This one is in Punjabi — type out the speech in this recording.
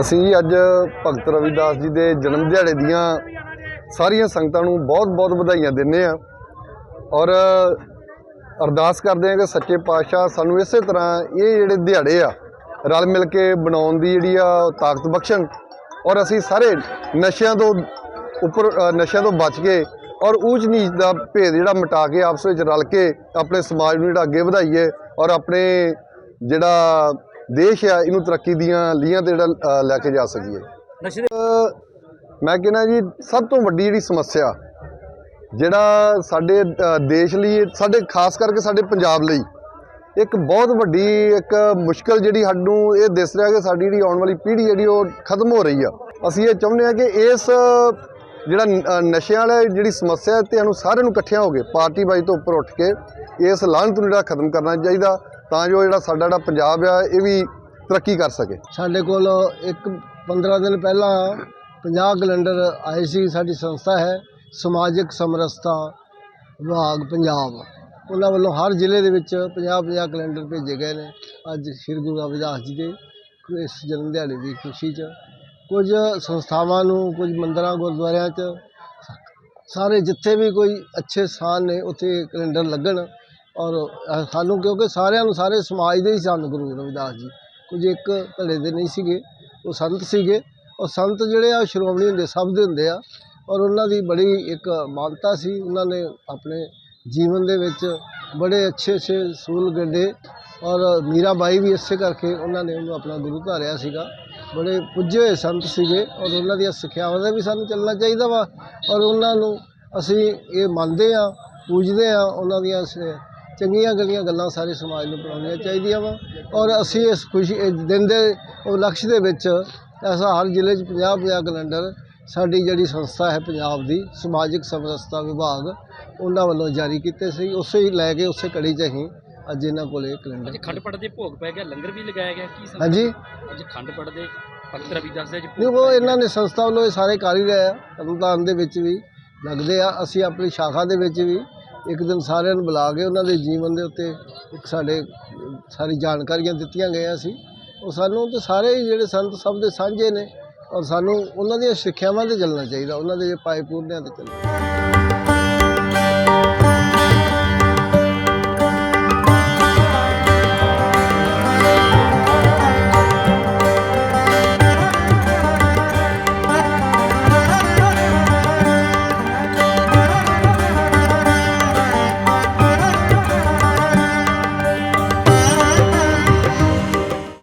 ਅਸੀਂ ਜੀ ਅੱਜ ਭਗਤ ਰਵਿਦਾਸ ਜੀ ਦੇ ਜਨਮ ਦਿਹਾੜੇ ਦੀਆਂ ਸਾਰੀਆਂ ਸੰਗਤਾਂ ਨੂੰ ਬਹੁਤ-ਬਹੁਤ ਵਧਾਈਆਂ ਦਿੰਦੇ ਆ ਔਰ ਅਰਦਾਸ ਕਰਦੇ ਆ ਕਿ ਸੱਚੇ ਪਾਤਸ਼ਾਹ ਸਾਨੂੰ ਇਸੇ ਤਰ੍ਹਾਂ ਇਹ ਜਿਹੜੇ ਦਿਹਾੜੇ ਆ, ਰਲ ਮਿਲ ਕੇ ਬਣਾਉਣ ਦੀ ਜਿਹੜੀ ਆ ਤਾਕਤ ਬਖਸ਼ਣ। ਔਰ ਅਸੀਂ ਸਾਰੇ ਨਸ਼ਿਆਂ ਤੋਂ ਉੱਪਰ ਨਸ਼ਿਆਂ ਤੋਂ ਬਚ ਕੇ ਔਰ ਊਚ ਨੀਚ ਦਾ ਭੇਦ ਜਿਹੜਾ ਮਿਟਾ ਕੇ ਆਪਸ ਵਿੱਚ ਰਲ ਕੇ ਆਪਣੇ ਸਮਾਜ ਨੂੰ ਜਿਹੜਾ ਅੱਗੇ ਵਧਾਈਏ ਔਰ ਆਪਣੇ ਜਿਹੜਾ ਦੇਸ਼ ਆ ਇਹਨੂੰ ਤਰੱਕੀ ਦੀਆਂ ਲੀਹਾਂ ਤੇ ਜਿਹੜਾ ਲੈ ਕੇ ਜਾ ਸਕੀਏ। ਨਸ਼ੇ ਮੈਂ ਕਹਿੰਦਾ ਜੀ ਸਭ ਤੋਂ ਵੱਡੀ ਜਿਹੜੀ ਸਮੱਸਿਆ ਜਿਹੜਾ ਸਾਡੇ ਦੇਸ਼ ਲਈ ਸਾਡੇ ਖਾਸ ਕਰਕੇ ਸਾਡੇ ਪੰਜਾਬ ਲਈ ਇੱਕ ਬਹੁਤ ਵੱਡੀ ਇੱਕ ਮੁਸ਼ਕਲ ਜਿਹੜੀ ਸਾਨੂੰ ਇਹ ਦਿਸ ਰਿਹਾ ਕਿ ਸਾਡੀ ਜਿਹੜੀ ਆਉਣ ਵਾਲੀ ਪੀੜ੍ਹੀ ਜਿਹੜੀ ਉਹ ਖਤਮ ਹੋ ਰਹੀ ਆ। ਅਸੀਂ ਇਹ ਚਾਹੁੰਦੇ ਹਾਂ ਕਿ ਇਸ ਜਿਹੜਾ ਨਸ਼ਿਆਂ ਵਾਲੀ ਜਿਹੜੀ ਸਮੱਸਿਆ ਤੇ ਸਾਨੂੰ ਸਾਰਿਆਂ ਨੂੰ ਇਕੱਠਿਆਂ ਹੋ ਕੇ ਪਾਰਟੀ ਬਾਈ ਤੋਂ ਉੱਪਰ ਉੱਠ ਕੇ ਇਸ ਲਾਹਨਤ ਨੂੰ ਜਿਹੜਾ ਖਤਮ ਕਰਨਾ ਚਾਹੀਦਾ। ਤਾਂ ਜੋ ਜਿਹੜਾ ਸਾਡਾ ਜਿਹੜਾ ਪੰਜਾਬ ਆ, ਇਹ ਵੀ ਤਰੱਕੀ ਕਰ ਸਕੇ। ਸਾਡੇ ਕੋਲ ਇੱਕ 15 ਦਿਨ ਪਹਿਲਾਂ 50 ਕੈਲੰਡਰ ਆਏ ਸੀ, ਸਾਡੀ ਸੰਸਥਾ ਹੈ ਸਮਾਜਿਕ ਸਮਰਸਤਾ ਵਿਭਾਗ ਪੰਜਾਬ। ਉਹਨਾਂ ਵੱਲੋਂ ਹਰ ਜ਼ਿਲ੍ਹੇ ਦੇ ਵਿੱਚ 50 50 ਕੈਲੰਡਰ ਭੇਜੇ ਗਏ ਨੇ। ਅੱਜ ਸ੍ਰੀ ਗੁਰੂ ਰਵਿਦਾਸ ਜੀ ਦੇ ਇਸ ਜਨਮ ਦਿਹਾੜੇ ਦੀ ਖੁਸ਼ੀ 'ਚ ਕੁਝ ਸੰਸਥਾਵਾਂ ਨੂੰ, ਕੁਝ ਮੰਦਰਾਂ, ਗੁਰਦੁਆਰਿਆਂ 'ਚ ਸਾਰੇ ਜਿੱਥੇ ਵੀ ਕੋਈ ਅੱਛੇ ਸਥਾਨ ਨੇ, ਉੱਥੇ ਕੈਲੰਡਰ ਲੱਗਣ। ਔਰ ਸਾਨੂੰ ਕਿਉਂਕਿ ਸਾਰਿਆਂ ਨੂੰ ਸਾਰੇ ਸਮਾਜ ਦੇ ਹੀ ਸਨ ਗੁਰੂ ਰਵਿਦਾਸ ਜੀ। ਕੁਝ ਇੱਕ ਧੜੇ ਦੇ ਨਹੀਂ ਸੀਗੇ, ਉਹ ਸੰਤ ਸੀਗੇ। ਔਰ ਸੰਤ ਜਿਹੜੇ ਆ, ਉਹ ਸ਼੍ਰੋਮਣੀ ਹੁੰਦੇ, ਸਭ ਦੇ ਹੁੰਦੇ ਆ। ਔਰ ਉਹਨਾਂ ਦੀ ਬੜੀ ਇੱਕ ਮਾਨਤਾ ਸੀ। ਉਹਨਾਂ ਨੇ ਆਪਣੇ ਜੀਵਨ ਦੇ ਵਿੱਚ ਬੜੇ ਅੱਛੇ ਅੱਛੇ ਸੂਲ ਗੱਡੇ ਔਰ ਮੀਰਾਬਾਈ ਵੀ ਇਸੇ ਕਰਕੇ ਉਹਨਾਂ ਨੇ ਉਹਨੂੰ ਆਪਣਾ ਗੁਰੂ ਧਾਰਿਆ ਸੀਗਾ। ਬੜੇ ਪੁੱਜੇ ਹੋਏ ਸੰਤ ਸੀਗੇ ਔਰ ਉਹਨਾਂ ਦੀਆਂ ਸਿੱਖਿਆਵਾਂ ਦਾ ਵੀ ਸਾਨੂੰ ਚੱਲਣਾ ਚਾਹੀਦਾ ਵਾ। ਔਰ ਉਹਨਾਂ ਨੂੰ ਅਸੀਂ ਇਹ ਮੰਨਦੇ ਆ ਪੂਜਦੇ ਆ ਉਹਨਾਂ ਦੀਆਂ ਚੰਗੀਆਂ ਗਲੀਆਂ ਗੱਲਾਂ ਸਾਰੇ ਸਮਾਜ ਨੂੰ ਪੜਾਉਣੀਆਂ ਚਾਹੀਦੀਆਂ ਵਾ। ਔਰ ਅਸੀਂ ਇਸ ਖੁਸ਼ੀ ਇਸ ਦਿਨ ਦੇ ਉਪਲਕਸ਼ ਦੇ ਵਿੱਚ ਐਸਾ ਹਰ ਜ਼ਿਲ੍ਹੇ 'ਚ 50 50 ਕੈਲੰਡਰ ਸਾਡੀ ਜਿਹੜੀ ਸੰਸਥਾ ਹੈ ਪੰਜਾਬ ਦੀ ਸਮਾਜਿਕ ਸਮਰਸਤਾ ਵਿਭਾਗ ਉਹਨਾਂ ਵੱਲੋਂ ਜਾਰੀ ਕੀਤੇ ਸੀ। ਉਸੇ ਹੀ ਲੈ ਕੇ ਉਸੇ ਕੜੀ 'ਚ ਅਸੀਂ ਅੱਜ ਇਹਨਾਂ ਕੋਲੇ ਕੈਲੰਡਰ ਅੱਜ ਖੰਡ ਪੜ ਦੇ ਭੋਗ ਪੈ ਗਿਆ ਲੰਗਰ ਵੀ ਲਗਾਇਆ ਗਿਆ ਕੀ ਸਮਝ- ਹਾਂਜੀ। ਅੱਜ ਖੰਡ ਪੜ ਦੇ ਭਗਤ ਰਵਿਦਾਸ ਦੇ ਅੱਜ ਨਹੀਂ ਭੋਗ ਉਹ ਇਹਨਾਂ ਨੇ ਸੰਸਥਾ ਵੱਲੋਂ ਇਹ ਸਾਰੇ ਕਰ ਹੀ ਰਹੇ ਆ ਤਰਨਤਾਰਨ ਦੇ ਵਿੱਚ ਵੀ ਲੱਗਦੇ ਆ। ਅਸੀਂ ਆਪਣੀ ਸ਼ਾਖਾ ਦੇ ਵਿੱਚ ਵੀ ਇੱਕ ਦਿਨ ਸਾਰਿਆਂ ਨੂੰ ਬੁਲਾ ਕੇ ਉਹਨਾਂ ਦੇ ਜੀਵਨ ਦੇ ਉੱਤੇ ਇੱਕ ਸਾਡੇ, ਸਾਰੀ ਜਾਣਕਾਰੀਆਂ ਦਿੱਤੀਆਂ ਗਈਆਂ ਸੀ। ਉਹ ਸਾਨੂੰ ਤੇ ਸਾਰੇ ਹੀ ਜਿਹੜੇ ਸੰਤ ਸਭ ਦੇ ਸਾਂਝੇ ਨੇ ਔਰ ਸਾਨੂੰ ਉਹਨਾਂ ਦੀਆਂ ਸਿੱਖਿਆਵਾਂ ਤੇ ਚੱਲਣਾ ਚਾਹੀਦਾ, ਉਹਨਾਂ ਦੇ ਪਾਏ ਪੂਰਨਿਆਂ ਤੇ ਚੱਲਣਾ।